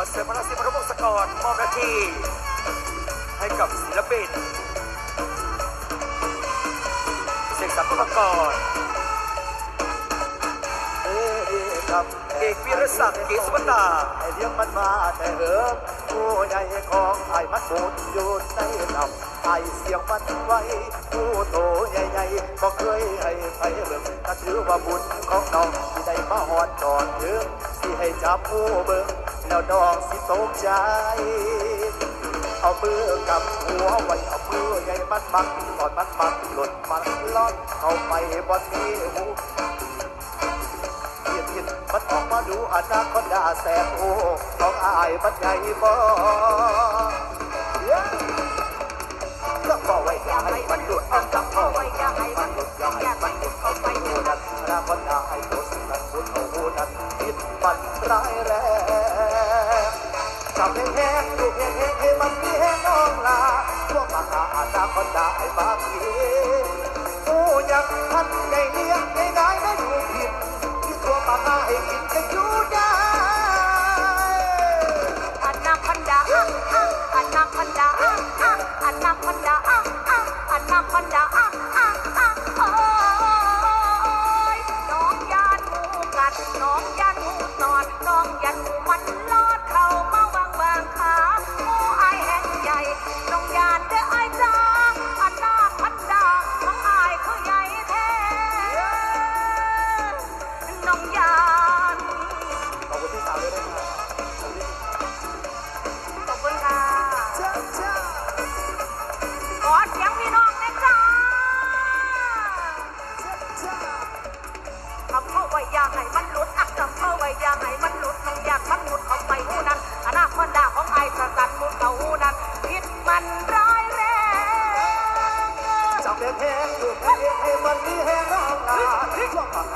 อเสียงพระศิวรพงศกรมอบหน้าที่ ให้กับศิลปินเสกสรรพกรเอ้ยครับเอกวิรศักดิ์เกศวตาไอเลี้ยงมันมาแต่เหิมผู้ใหญ่ของไอ้มันบูดอยู่ในลำไอเสียงมันไว้ผู้โตใหญ่ๆก็เคยให้ไปเบิ่งก็ถือว่าบุญของน้องที่ได้มาหอดจอดถึงสิให้จับผู้เบิ่ง แล้วน้องสิตกใจ เอามือกับหัวไว้เอามือใหญ่มันบักตอนมันบักหล่นมันลอนเข้าไปบนนี้หูเทียนเทียนมันออกมาดูอนาคตดาแสบโอ้ของอายมันใหญ่บ่ จับแห้งๆดูแห้งๆให้มันมีแห้งน้องลาพวกมาหาอาณาคนได้บางทีผู้ยังทันได้เลี้ยงได้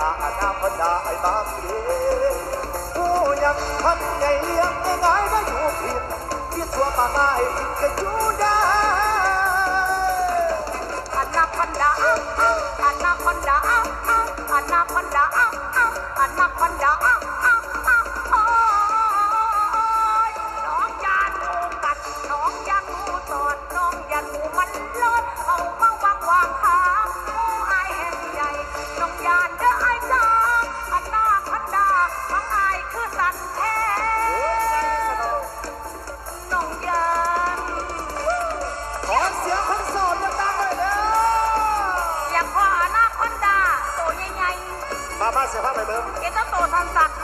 าหาอาณาคนได้บางทีผู้ยังทันในเลี้ยงในได้ได้อยู่ผิดที่ตัวป่าให้กินก็อยู่ากพออนาพอนดาตัวใหญ่มไปเบิ้งๆเกต้าโตทันสันทั้งหลัง